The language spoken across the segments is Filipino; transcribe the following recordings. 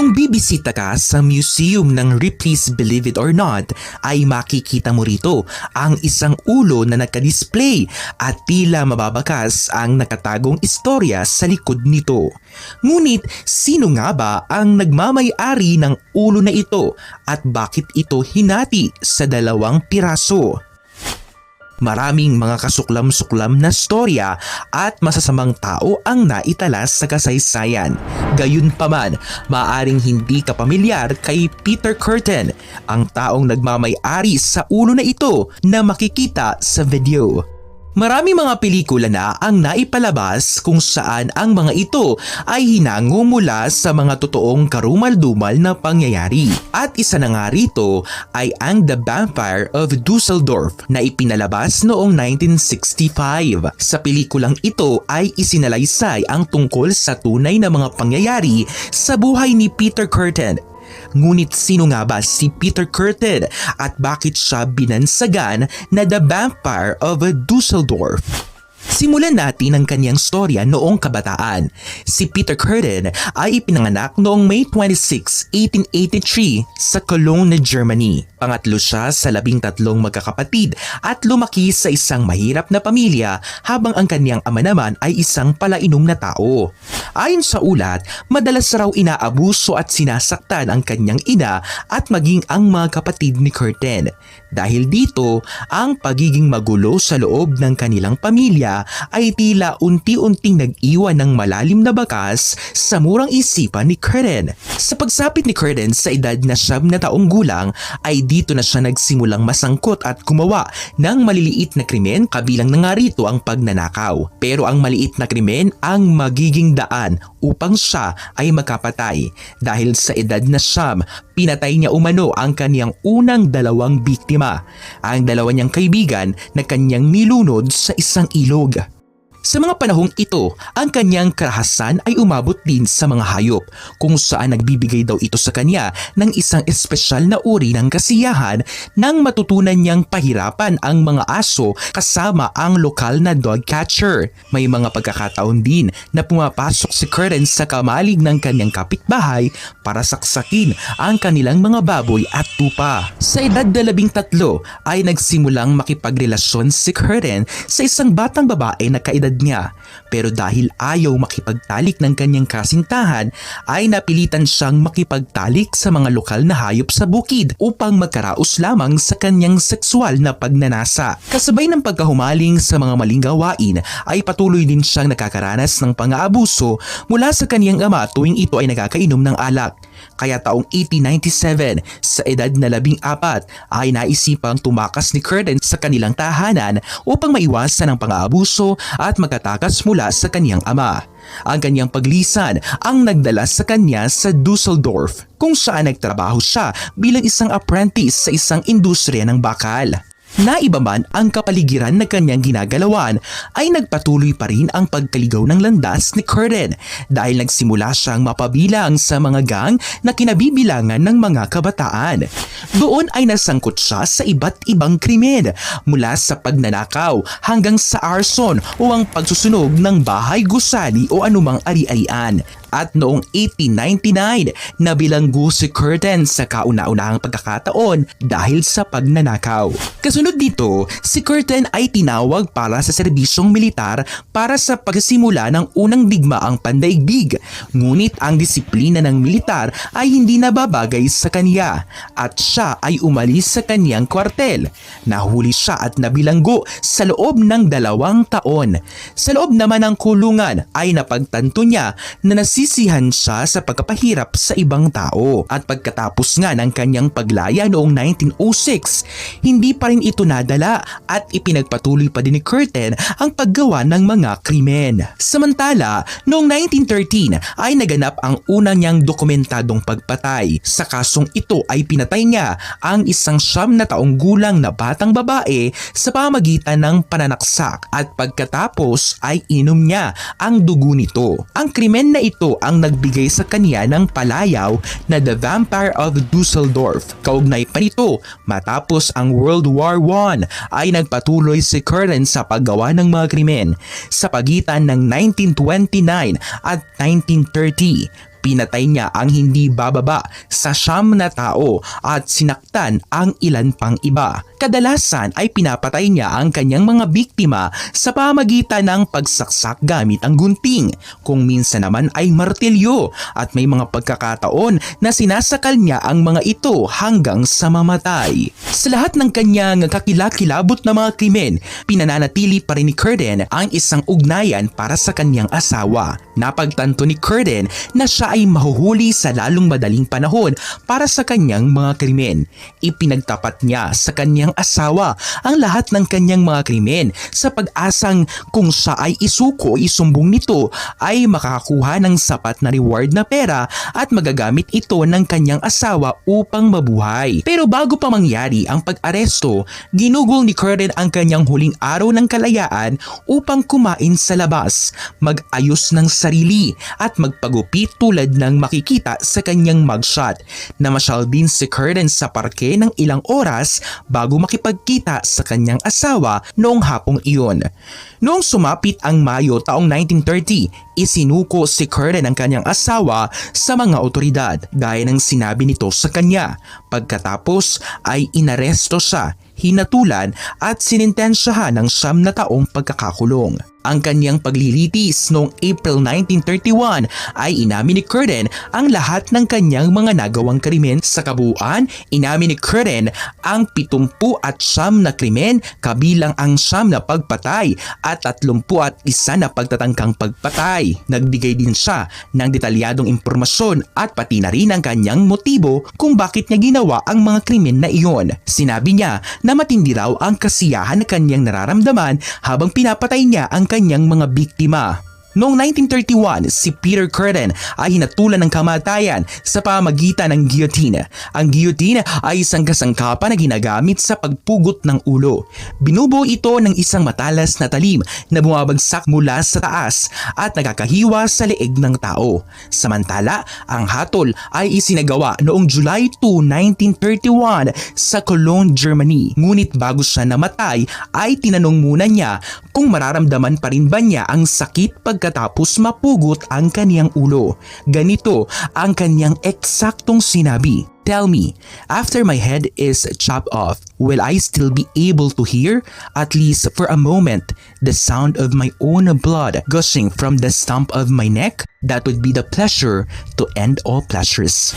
Kung bibisita ka sa museum ng Ripley's Believe It or Not, ay makikita mo rito ang isang ulo na nakadisplay at tila mababakas ang nakatagong istorya sa likod nito. Ngunit sino nga ba ang nagmamay-ari ng ulo na ito at bakit ito hinati sa dalawang piraso? Maraming mga kasuklam-suklam na storya at masasamang tao ang naitalas sa kasaysayan. Gayunpaman, maaring hindi ka pamilyar kay Peter Curtin, ang taong nagmamay-ari sa ulo na ito na makikita sa video. Marami mga pelikula na ang naipalabas kung saan ang mga ito ay hinango mula sa mga totoong karumal-dumal na pangyayari. At isa na nga rito ay ang The Vampire of Dusseldorf na ipinalabas noong 1965. Sa pelikulang ito ay isinalaysay ang tungkol sa tunay na mga pangyayari sa buhay ni Peter Curtin Ngunit sino nga ba si Peter Curtin at bakit siya binansagan na The Vampire of Dusseldorf? Simulan natin ang kanyang storya noong kabataan. Si Peter Curtin ay ipinanganak noong May 26, 1883 sa Cologne, Germany. Pangatlo siya sa labing tatlong magkakapatid at lumaki sa isang mahirap na pamilya habang ang kanyang ama naman ay isang palainom na tao. Ayon sa ulat, madalas raw inaabuso at sinasaktan ang kanyang ina at maging ang mga kapatid ni Curtin. Dahil dito, ang pagiging magulo sa loob ng kanilang pamilya ay tila unti-unting nag-iwan ng malalim na bakas sa murang isipan ni Curtin. Sa pagsapit ni Curtin sa edad na siyam na taong gulang ay dito na siya nagsimulang masangkot at gumawa ng maliliit na krimen kabilang na nga rito ang pagnanakaw. Pero ang maliit na krimen ang magiging daan upang siya ay makapatay dahil sa edad na siyam pinatay niya umano ang kanyang unang dalawang biktima, ang dalawa niyang kaibigan na kanyang nilunod sa isang ilog. Sa mga panahong ito, ang kanyang karahasan ay umabot din sa mga hayop kung saan nagbibigay daw ito sa kanya ng isang espesyal na uri ng kasiyahan nang matutunan niyang pahirapan ang mga aso kasama ang lokal na dog catcher. May mga pagkakataon din na pumapasok si Curtin sa kamalig ng kanyang kapitbahay para saksakin ang kanilang mga baboy at tupa. Sa edad na labing tatlo ay nagsimulang makipagrelasyon si Curtin sa isang batang babae na kaedad edad niya pero dahil ayaw makipagtalik ng kanyang kasintahan ay napilitan siyang makipagtalik sa mga lokal na hayop sa bukid upang magkaraos lamang sa kanyang sexual na pagnanasa. Kasabay ng pagkahumaling sa mga maling gawain ay patuloy din siyang nakakaranas ng pang-aabuso mula sa kanyang ama tuwing ito ay nakakainom ng alak. Kaya taong 1897 sa edad na labing apat ay naisipang tumakas ni Curtin sa kanilang tahanan upang maiwasan ang pang-aabuso at magkatakas mula sa kanyang ama. Ang kanyang paglisan ang nagdala sa kanya sa Dusseldorf kung saan nagtrabaho siya bilang isang apprentice sa isang industriya ng bakal. Naiba man ang kapaligiran na kanyang ginagalawan ay nagpatuloy pa rin ang pagkaligaw ng landas ni Curtin dahil nagsimula siyang mapabilang sa mga gang na kinabibilangan ng mga kabataan. Doon ay nasangkot siya sa iba't ibang krimen mula sa pagnanakaw hanggang sa arson o ang pagsusunog ng bahay gusali o anumang ari-arian at noong 1899 nabilanggo si Curtin sa kauna-unahang pagkakataon dahil sa pagnanakaw. Kasunod dito, si Curtin ay tinawag para sa serbisyong militar para sa pagsimula ng unang digmaang pandaigdig. Ngunit ang disiplina ng militar ay hindi nababagay sa kanya at siya ay umalis sa kanyang kwartel. Nahuli siya at nabilanggo sa loob ng dalawang taon. Sa loob naman ng kulungan ay napagtanto niya na nasi Nagsisihan siya sa pagkapahirap sa ibang tao at pagkatapos nga ng kanyang paglaya noong 1906, hindi pa rin ito nadala at ipinagpatuloy pa din ni Curtin ang paggawa ng mga krimen. Samantala, noong 1913 ay naganap ang unang niyang dokumentadong pagpatay. Sa kasong ito ay pinatay niya ang isang siyam na taong gulang na batang babae sa pamagitan ng pananaksak at pagkatapos ay inom niya ang dugo nito. Ang krimen na ito ang nagbigay sa kanya ng palayaw na The Vampire of Dusseldorf. Kaugnay pa nito, matapos ang World War I ay nagpatuloy si Curtin sa paggawa ng mga krimen sa pagitan ng 1929 at 1930 Pinatay niya ang hindi bababa sa siyam na tao at sinaktan ang ilan pang iba. Kadalasan ay pinapatay niya ang kanyang mga biktima sa pamagitan ng pagsaksak gamit ang gunting. Kung minsan naman ay martilyo at may mga pagkakataon na sinasakal niya ang mga ito hanggang sa mamatay. Sa lahat ng kanyang kakilakilabot na mga krimen, pinananatili pa rin ni Curtin ang isang ugnayan para sa kanyang asawa. Napagtanto ni Curtin na siya ay mahuhuli sa lalong madaling panahon para sa kanyang mga krimen. Ipinagtapat niya sa kanyang asawa ang lahat ng kanyang mga krimen sa pag-asang kung siya ay isuko isumbong nito ay makakakuha ng sapat na reward na pera at magagamit ito ng kanyang asawa upang mabuhay. Pero bago pa mangyari ang pag-aresto, ginugol ni Curtin ang kanyang huling araw ng kalayaan upang kumain sa labas, mag-ayos ng sarili at magpagupit tulad ng makikita sa kanyang mugshot. Namasyal din si Curtin sa parke ng ilang oras bago makipagkita sa kanyang asawa noong hapong iyon. Noong sumapit ang Mayo taong 1930, isinuko si Curtin ang kanyang asawa sa mga otoridad gaya ng sinabi nito sa kanya. Pagkatapos ay inaresto siya hinatulan at sinintensyahan ng siyam na taong pagkakakulong. Ang kanyang paglilitis noong April 1931 ay inamin ni Curtin ang lahat ng kanyang mga nagawang krimen sa kabuuan. Inamin ni Curtin ang 70 at siyam na krimen kabilang ang siyam na pagpatay at 31 na pagtatangkang pagpatay. Nagbigay din siya ng detalyadong impormasyon at pati na rin ang kanyang motibo kung bakit niya ginawa ang mga krimen na iyon. Sinabi niya na matindi raw ang kasiyahan na kanyang nararamdaman habang pinapatay niya ang kanyang mga biktima. Noong 1931, si Peter Curtin ay hinatulan ng kamatayan sa pamagitan ng guillotine. Ang guillotine ay isang kasangkapan na ginagamit sa pagpugot ng ulo. Binubuo ito ng isang matalas na talim na bumabagsak mula sa taas at nagkakahiwa sa leeg ng tao. Samantala, ang hatol ay isinagawa noong July 2, 1931 sa Cologne, Germany. Ngunit bago siya namatay ay tinanong muna niya kung mararamdaman pa rin ba niya ang sakit pagkatapos mapugot ang kaniyang ulo. Ganito ang kaniyang eksaktong sinabi. Tell me, after my head is chopped off, will I still be able to hear, at least for a moment, the sound of my own blood gushing from the stump of my neck? That would be the pleasure to end all pleasures.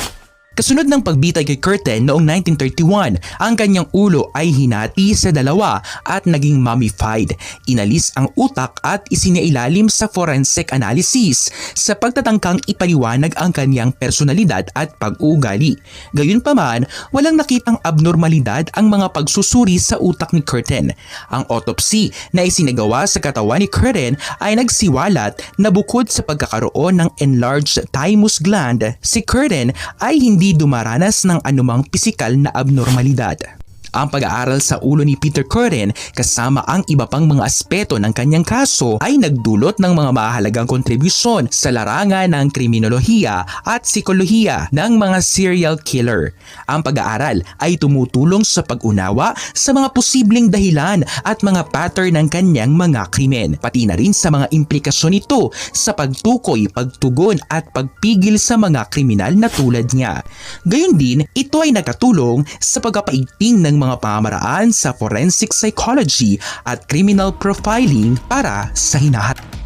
Kasunod ng pagbitay kay Curtin noong 1931, ang kanyang ulo ay hinati sa dalawa at naging mummified. Inalis ang utak at isinailalim sa forensic analysis sa pagtatangkang ipaliwanag ang kanyang personalidad at pag-uugali. Gayunpaman, walang nakitang abnormalidad ang mga pagsusuri sa utak ni Curtin. Ang autopsy na isinagawa sa katawan ni Curtin ay nagsiwalat na bukod sa pagkakaroon ng enlarged thymus gland, si Curtin ay hindi hindi dumaranas ng anumang pisikal na abnormalidad. Ang pag-aaral sa ulo ni Peter Curtin kasama ang iba pang mga aspeto ng kanyang kaso ay nagdulot ng mga mahalagang kontribusyon sa larangan ng kriminolohiya at psikolohiya ng mga serial killer. Ang pag-aaral ay tumutulong sa pag-unawa sa mga posibleng dahilan at mga pattern ng kanyang mga krimen, pati na rin sa mga implikasyon nito sa pagtukoy, pagtugon at pagpigil sa mga kriminal na tulad niya. Gayon din, ito ay nakatulong sa pagkapaiting ng mga pamaraan sa forensic psychology at criminal profiling para sa hinahat.